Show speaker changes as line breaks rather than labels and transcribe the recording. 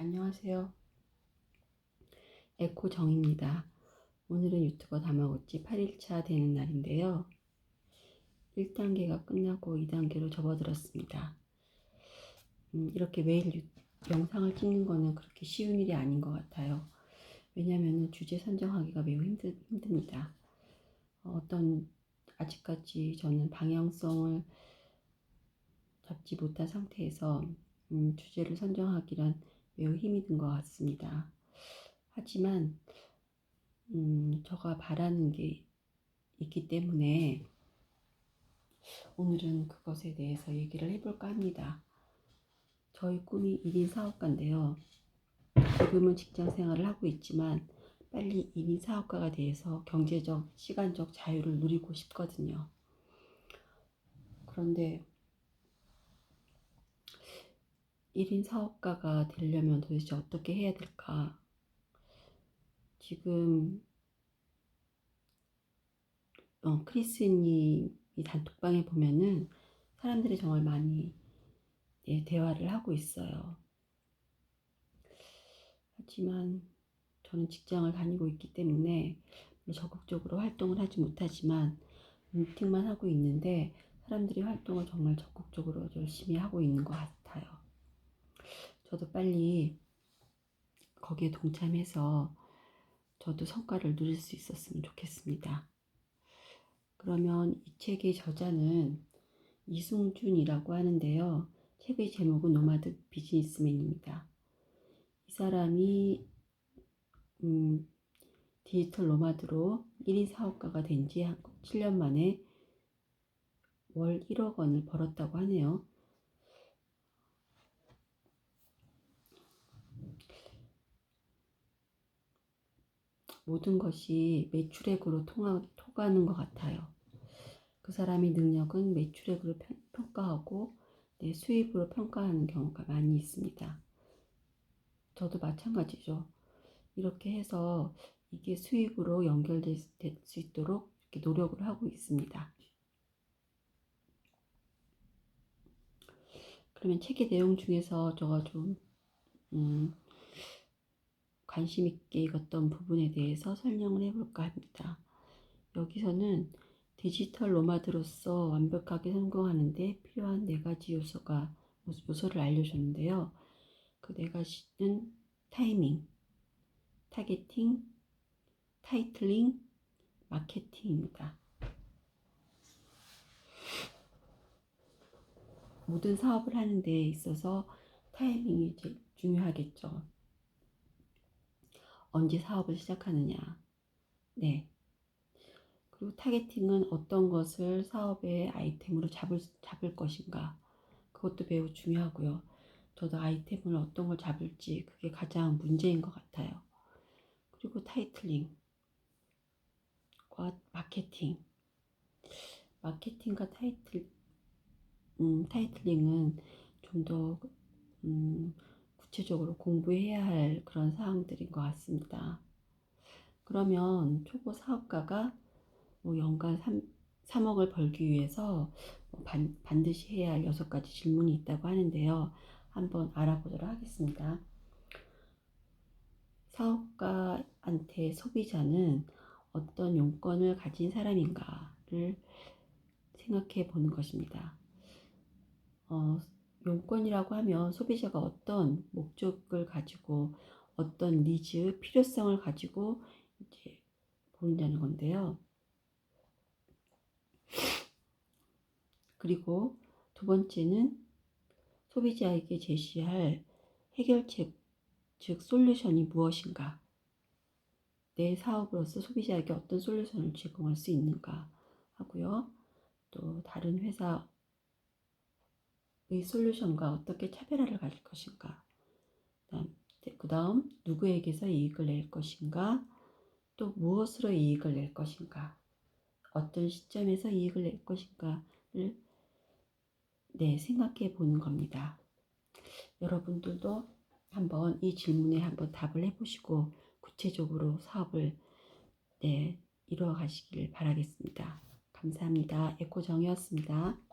안녕하세요. 에코정입니다. 오늘은 유튜버 다마고치 8일차 되는 날인데요. 1단계가 끝나고 2단계로 접어들었습니다. 음, 이렇게 매일 유, 영상을 찍는 거는 그렇게 쉬운 일이 아닌 것 같아요. 왜냐하면 주제 선정하기가 매우 힘들, 힘듭니다. 어, 어떤 아직까지 저는 방향성을 잡지 못한 상태에서 음, 주제를 선정하기란 매우 힘이 든 것 같습니다. 하지만 음, 제가 바라는 게 있기 때문에 오늘은 그것에 대해서 얘기를 해볼까 합니다. 저희 꿈이 1인 사업가인데요. 지금은 직장 생활을 하고 있지만 빨리 1인 사업가가 돼서 경제적, 시간적 자유를 누리고 싶거든요. 그런데 1인 사업가가 되려면 도대체 어떻게 해야 될까? 지금 어, 크리스님이 단톡방에 보면은 사람들이 정말 많이 예, 대화를 하고 있어요. 하지만 저는 직장을 다니고 있기 때문에 적극적으로 활동을 하지 못하지만 미팅만 하고 있는데 사람들이 활동을 정말 적극적으로 열심히 하고 있는 것 같아요. 저도 빨리 거기에 동참해서 저도 성과를 누릴 수 있었으면 좋겠습니다. 그러면 이 책의 저자는 이승준이라고 하는데요. 책의 제목은 노마드 비즈니스맨입니다. 이 사람이 음, 디지털 노마드로 1인 사업가가 된 지 7년 만에 월 1억 원을 벌었다고 하네요. 모든 것이 매출액으로 통하, 통하는 것 같아요. 그 사람의 능력은 매출액으로 평가하고 내 수입으로 평가하는 경우가 많이 있습니다. 저도 마찬가지죠. 이렇게 해서 이게 수익으로 연결될 수 있도록 이렇게 노력을 하고 있습니다. 그러면 책의 내용 중에서 제가 좀 음, 관심 있게 읽었던 부분에 대해서 설명을 해볼까 합니다. 여기서는 디지털 노마드로서 완벽하게 성공하는데 필요한 네 가지 요소가 요소를 알려줬는데요. 그 네 가지는 타이밍, 타겟팅, 타이틀링, 마케팅입니다. 모든 사업을 하는 데 있어서 타이밍이 제일 중요하겠죠. 언제 사업을 시작하느냐. 네. 그리고 타겟팅은 어떤 것을 사업의 아이템으로 잡을, 잡을 것인가. 그것도 매우 중요하고요. 저도 아이템을 어떤 걸 잡을지 그게 가장 문제인 것 같아요. 그리고 타이틀링과 마케팅. 마케팅과 타이틀, 음, 타이틀링은 좀더 음, 구체적으로 공부해야 할 그런 사항들인 것 같습니다. 그러면 초보 사업가가 뭐 연간 3, 3억을 벌기 위해서 뭐 반, 반드시 해야 할 여섯 가지 질문이 있다고 하는데요. 한번 알아보도록 하겠습니다. 사업가한테 소비자는 어떤 용건을 가진 사람인가를 생각해 보는 것입니다. 어, 용건이라고 하면 소비자가 어떤 목적을 가지고 어떤 니즈, 필요성을 가지고 이제 본다는 건데요. 그리고 두 번째는 소비자에게 제시할 해결책, 즉 솔루션이 무엇인가? 내 사업으로서 소비자에게 어떤 솔루션을 제공할 수 있는가 하고요. 또 다른 회사 의 솔루션과 어떻게 차별화를 가질 것인가. 그 다음 누구에게서 이익을 낼 것인가. 또 무엇으로 이익을 낼 것인가. 어떤 시점에서 이익을 낼 것인가를 네, 생각해 보는 겁니다. 여러분들도 한번 이 질문에 한번 답을 해보시고 구체적으로 사업을 네, 이루어 가시길 바라겠습니다. 감사합니다. 에코정이었습니다.